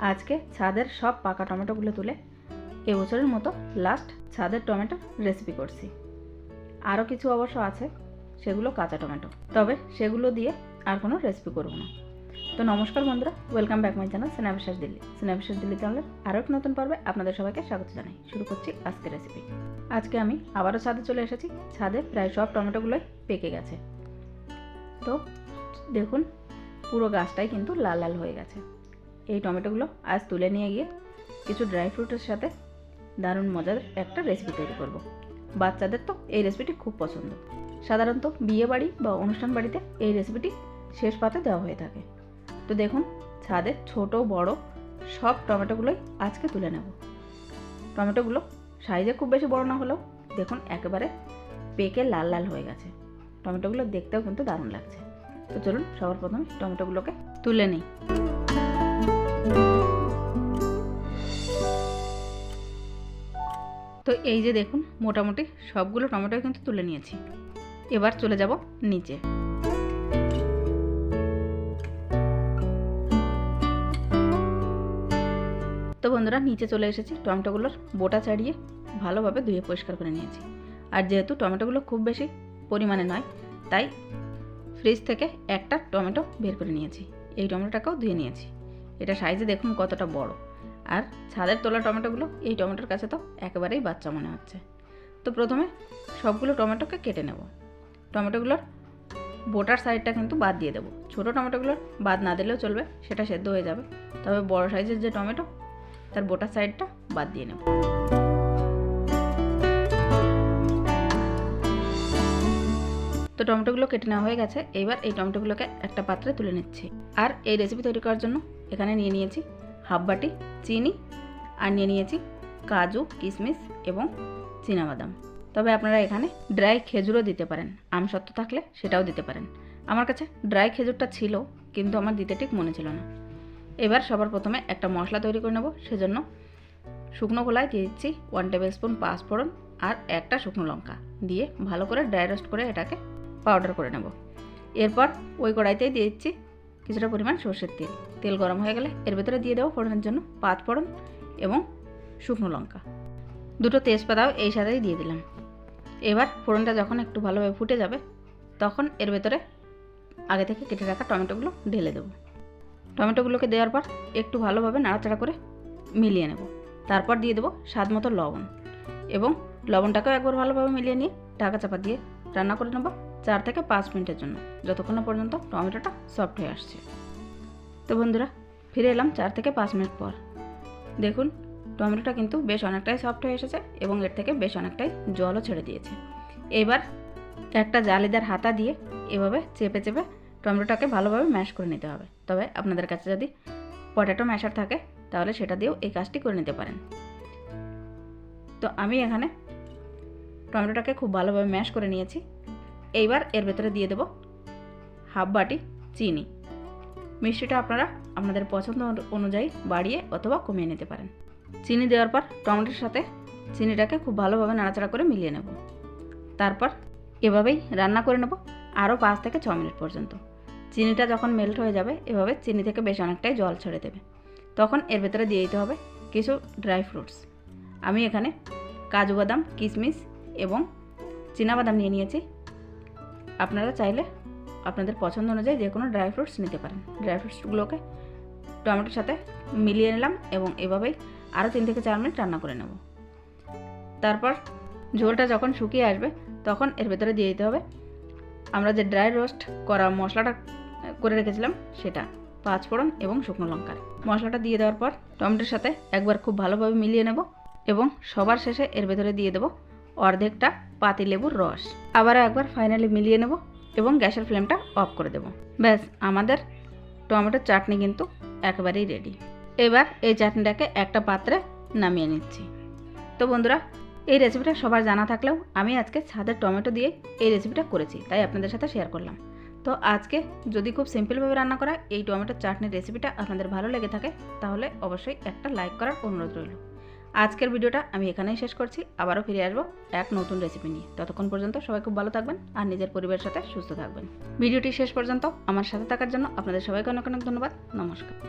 আজকে ছাদের সব পাকা টমেটোগুলো তুলে এবছরের মতো লাস্ট ছাদের টমেটো রেসিপি করছি। আরও কিছু অবশ্য আছে, সেগুলো কাঁচা টমেটো। তবে সেগুলো দিয়ে আর কোনো রেসিপি করব না। তো নমস্কার বন্ধুরা ওয়েলকাম ব্যাক মাই চ্যানেল স্ন্যাবিশ্বাস দিল্লি স্ন্যাবিশ্বাস দিল্লি চ্যানেলের আরও এক নতুন পর্বে আপনাদের সবাইকে স্বাগত জানাই। শুরু করছি আজকের রেসিপি আজকে আমি আবারও ছাদে চলে এসেছি। ছাদে প্রায় সব টমেটোগুলোই পেকে গেছে। তো দেখুন, পুরো গাছটাই কিন্তু লাল লাল হয়ে গেছে। এই টমেটোগুলো আজ তুলে নিয়ে গিয়ে কিছু ড্রাই ফ্রুটের সাথে দারুণ মজার একটা রেসিপি তৈরি করব। বাচ্চাদের তো এই রেসিপিটি খুব পছন্দ। সাধারণত বিয়ে বাড়ি বা অনুষ্ঠান বাড়িতে এই রেসিপিটি শেষ পাতে দেওয়া হয়ে থাকে। তো দেখুন, ছাদে ছোট, বড় সব টমেটোগুলোই আজকে তুলে নেব। টমেটোগুলো সাইজে খুব বেশি বড় না হলেও দেখুন, একেবারে পেকে লাল লাল হয়ে গেছে। টমেটোগুলো দেখতেও কিন্তু দারুণ লাগছে। তো চলুন, সবার প্রথমে টমেটোগুলোকে তুলে নিই। তো এই যে দেখুন, মোটামুটি সবগুলো টমেটো কিন্তু তুলে নিয়েছি। এবার চলে যাব নিচে। তো বন্ধুরা, নিচে চলে এসেছি, টমেটোগুলোর বোটা ছাড়িয়ে ভালোভাবে ধুয়ে পরিষ্কার করে নিয়েছি। আর যেহেতু টমেটোগুলো খুব বেশি পরিমাণে নয়, তাই ফ্রিজ থেকে একটা টমেটো বের করে নিয়েছি। এই টমেটোটাকেও ধুয়ে নিয়েছি। এটা সাইজে দেখুন কতটা বড়। আর ছাদের তোলা টমেটোগুলো এই টমেটোর কাছে তো একেবারেই বাচ্চা মনে হচ্ছে। তো প্রথমে সবগুলো টমেটোকে কেটে নেব। টমেটোগুলোর বোটার সাইডটা কিন্তু বাদ দিয়ে দেবো। ছোটো টমেটোগুলোর বাদ না দিলেও চলবে, সেটা সেদ্ধ হয়ে যাবে। তবে বড় সাইজের যে টমেটো, তার বোটার সাইডটা বাদ দিয়ে নেব। তো টমেটোগুলো কেটে নেওয়া হয়ে গেছে। এবার এই টমেটোগুলোকে একটা পাত্রে তুলে নিচ্ছি। আর এই রেসিপি তৈরি করার জন্য এখানে নিয়ে নিয়েছি হাফ বাটি চিনি আর নিয়ে নিয়েছি কাজু, কিশমিশ এবং বাদাম তবে আপনারা এখানে ড্রাই খেজুরও দিতে পারেন। আমসত্ত্ব থাকলে সেটাও দিতে পারেন। আমার কাছে ড্রাই খেজুরটা ছিল, কিন্তু আমার দিতে ঠিক মনে ছিল না। এবার সবার প্রথমে একটা মশলা তৈরি করে নেব। সেজন্য শুকনো খোলায় দিয়ে দিচ্ছি ওয়ান টেবিল স্পুন পাঁচফোড়ন আর একটা শুকনো লঙ্কা। দিয়ে ভালো করে ড্রাই রোস্ট করে এটাকে পাউডার করে নেব। এরপর ওই কড়াইতেই দিয়ে দিচ্ছি কিছুটা পরিমাণ সর্ষের তেল। তেল গরম হয়ে গেলে এর ভেতরে দিয়ে দেবো ফোড়নের জন্য পাঁচ ফোড়ন এবং শুকনো লঙ্কা। দুটো তেজপাতাও এই সাথেই দিয়ে দিলাম। এবার ফোড়নটা যখন একটু ভালোভাবে ফুটে যাবে, তখন এর ভেতরে আগে থেকে কেটে রাখা টমেটোগুলো ঢেলে দেবো। টমেটোগুলোকে দেওয়ার পর একটু ভালোভাবে নাড়াচাড়া করে মিলিয়ে নেব। তারপর দিয়ে দেবো স্বাদ মতো লবণ এবং লবণটাকেও একবার ভালোভাবে মিলিয়ে নিয়ে ঢাকা চাপা দিয়ে রান্না করে নেব। চার থেকে পাঁচ মিনিটের জন্য, যতক্ষণ পর্যন্ত টমেটোটা সফট হয়ে আসছে। তো বন্ধুরা, ফিরে এলাম চার থেকে পাঁচ মিনিট পর। দেখুন, টমেটোটা কিন্তু বেশ অনেকটাই সফট হয়ে এসেছে এবং এর থেকে বেশ অনেকটাই জলও ছেড়ে দিয়েছে। এবার একটা জালিদার হাতা দিয়ে এভাবে চেপে চেপে টমেটোটাকে ভালোভাবে ম্যাশ করে নিতে হবে। তবে আপনাদের কাছে যদি পটেটো ম্যাশার থাকে, তাহলে সেটা দিয়েও এই কাজটি করে নিতে পারেন। তো আমি এখানে টমেটোটাকে খুব ভালোভাবে ম্যাশ করে নিয়েছি। এইবার এর ভেতরে দিয়ে দেব হাফ বাটি চিনি। মিষ্টিটা আপনারা আপনাদের পছন্দ অনুযায়ী বাড়িয়ে অথবা কমিয়ে নিতে পারেন। চিনি দেওয়ার পর টমেটোর সাথে চিনিটাকে খুব ভালোভাবে নাড়াচাড়া করে মিলিয়ে নেব। তারপর এভাবেই রান্না করে নেব আরও পাঁচ থেকে ছ মিনিট পর্যন্ত। চিনিটা যখন মেল্ট হয়ে যাবে, এভাবে চিনি থেকে বেশ অনেকটাই জল ছেড়ে দেবে। তখন এর ভেতরে দিয়ে দিতে হবে কিছু ড্রাই ফ্রুটস। আমি এখানে কাজু বাদাম, কিশমিশ এবং বাদাম নিয়ে নিয়েছি। আপনারা চাইলে আপনাদের পছন্দ অনুযায়ী যে কোনো ড্রাই ফ্রুটস নিতে পারেন। ড্রাই ফ্রুটসগুলোকে টমেটোর সাথে মিলিয়ে নিলাম এবং এভাবেই আরও তিন থেকে চার মিনিট রান্না করে নেব। তারপর ঝোলটা যখন শুকিয়ে আসবে, তখন এর ভেতরে দিয়ে দিতে হবে। আমরা যে ড্রাই রোস্ট করা মশলাটা করে রেখেছিলাম, সেটা পাঁচ ফোড়ন এবং শুকনো লঙ্কার। মশলাটা দিয়ে দেওয়ার পর টমেটোর সাথে একবার খুব ভালোভাবে মিলিয়ে নেব এবং সবার শেষে এর ভেতরে দিয়ে দেবো অর্ধেকটা পাতিলেবুর রস। আবারও একবার ফাইনালি মিলিয়ে নেব এবং গ্যাসের ফ্লেমটা অফ করে দেব। ব্যাস, আমাদের টমেটোর চাটনি কিন্তু একেবারেই রেডি এবার এই চাটনিটাকে একটা পাত্রে নামিয়ে নিচ্ছি। তো বন্ধুরা, এই রেসিপিটা সবার জানা থাকলেও আমি আজকে ছাদের টমেটো দিয়ে এই রেসিপিটা করেছি, তাই আপনাদের সাথে শেয়ার করলাম। তো আজকে যদি খুব সিম্পলভাবে রান্না করা এই টমেটোর চাটনির রেসিপিটা আপনাদের ভালো লেগে থাকে, তাহলে অবশ্যই একটা লাইক করার অনুরোধ রইল। আজকের ভিডিওটা আমি এখানেই শেষ করছি। আবারও ফিরে আসব এক নতুন রেসিপি নিয়ে। ততক্ষণ পর্যন্ত সবাই খুব ভালো থাকবেন আর নিজের পরিবারের সাথে সুস্থ থাকবেন। ভিডিওটি শেষ পর্যন্ত আমার সাথে থাকার জন্য আপনাদের সবাইকে অনেক অনেক ধন্যবাদ। নমস্কার।